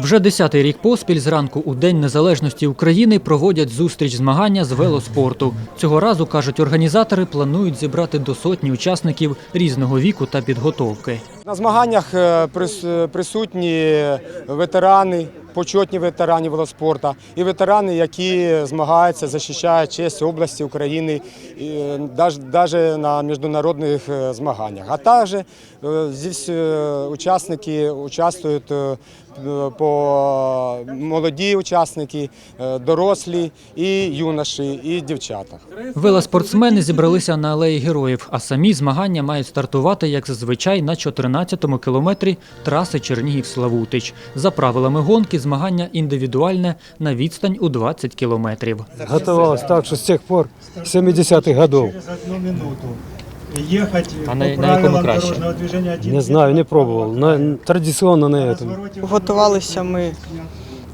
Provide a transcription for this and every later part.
Вже десятий рік поспіль зранку у День Незалежності України проводять зустріч змагання з велоспорту. Цього разу, кажуть організатори, планують зібрати до сотні учасників різного віку та підготовки. На змаганнях е, присутні ветерани, почетні ветерани велоспорту і ветерани, які змагаються, захищають честь області України навіть на міжнародних е, змаганнях. А також зі здесь е, учасники участвують е, по молоді учасники, е, дорослі і юноші, і дівчата. Велоспортсмени зібралися на алеї героїв, а самі змагання мають стартувати, як зазвичай, на 14-му кілометрі траси Чернігів-Славутич. За правилами гонки, змагання індивідуальне на відстань у 20 кілометрів. Готовалась так, что с тех пор 70-х годов. через одну минуту. А по на- на якому правилам краще? дорожного движения один Не знаю, не пробовал. На, традиционно на развороте Готувалися ми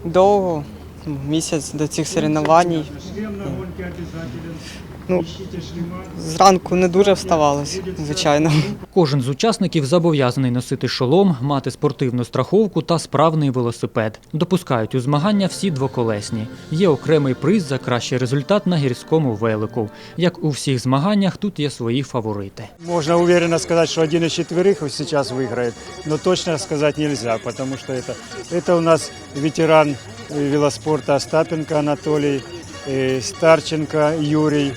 довго, місяць до цих соревнований. шлем на гонке обязателен. Ну, Ищите шлема. Зранку не дуже вставалось, звичайно. Кожен з учасників зобов'язаний носити шолом, мати спортивну страховку та справний велосипед. Допускають у змагання всі двоколесні. Є окремий приз за кращий результат на гірському велику. Як у всіх змаганнях, тут є свої фаворити. Можно уверенно сказать, что один из четверых сейчас выиграет, но точно сказать нельзя, потому что это, это у нас ветеран э, велоспорта Остапенко Анатолий, э, Старченко Юрий,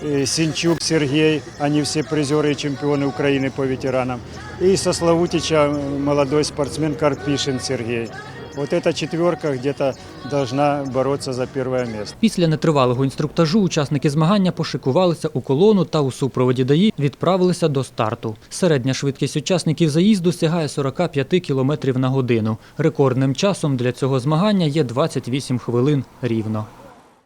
э, Синчук Сергей, они все призеры и чемпионы Украины по ветеранам. И со Славутича э, молодой спортсмен Карпишин Сергей. Вот эта четверка где-то должна бороться за первое место. Після нетривалого інструктажу учасники змагання пошикувалися у колону та у супроводі ДАІ відправилися до старту. Середня швидкість учасників заїзду сягає 45 км на годину. Рекордним часом для цього змагання є 28 хвилин рівно.